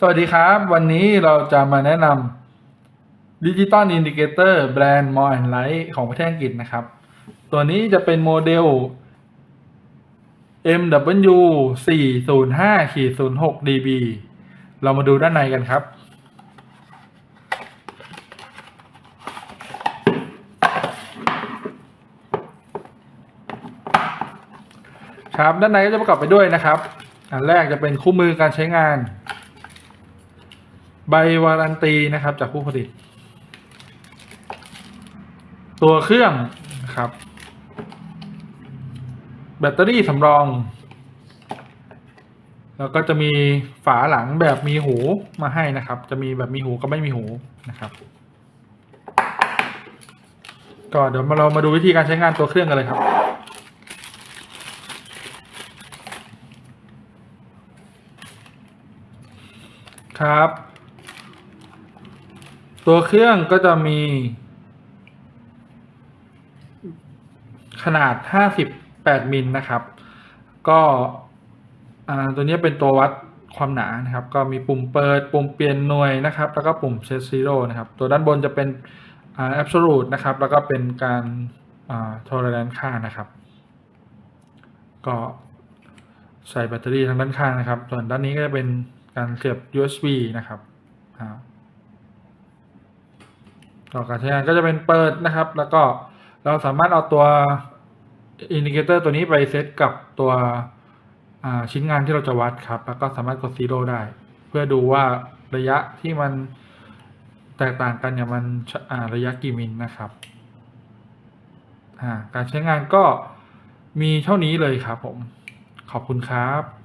สวัสดีครับ วันนี้เราจะมาแนะนำดิจิตอลอินดิเคเตอร์แบรนด์มอ n ไลท์ของประเทศอังกฤษนะครับ ตัวนี้จะเป็นโมเดล MW 405 06 dB เรามาดูด้านในกันครับ ครับ ด้านในก็จะประกอบไปด้วยนะครับ อันแรกจะเป็นคู่มือการใช้งาน ใบวารันตีนะครับ จากผู้ผลิต ตัวเครื่องนะครับ แบตเตอรี่สำรอง แล้วก็จะมีฝาหลังแบบมีหูมาให้นะครับ จะมีแบบมีหูกับไม่มีหูนะครับ ก็เดี๋ยวมาเรามาดูวิธีการใช้งานตัวเครื่องกันเลยครับครับ ตัวเครื่องก็จะมี ขนาด 58 มิลนะครับ ก็ตัวนี้เป็นตัววัดความหนานะครับ ก็มีปุ่มเปิด ปุ่มเปลี่ยนหน่วยนะครับ แล้วก็ปุ่ม set zero นะครับ ตัวด้านบนจะเป็นอ่า absolute นะครับ แล้วก็เป็นการอ่า tolerance ค่านะครับ ก็ใส่แบตเตอรี่ทางด้านข้างนะครับ ส่วนด้านนี้ก็จะเป็นการเสียบ USB นะครับ ต่อการใช้งานก็จะเป็นเปิดนะครับ แล้วก็เราสามารถเอาตัวอินดิเคเตอร์ตัวนี้ไปเซตกับตัวชิ้นงานที่เราจะวัดครับ แล้วก็สามารถกดซีโร่ได้ เพื่อดูว่าระยะที่มันแตกต่างกันเนี่ยมันระยะกี่มิลนะครับ การใช้งานก็มีเท่านี้เลยครับผม ขอบคุณครับ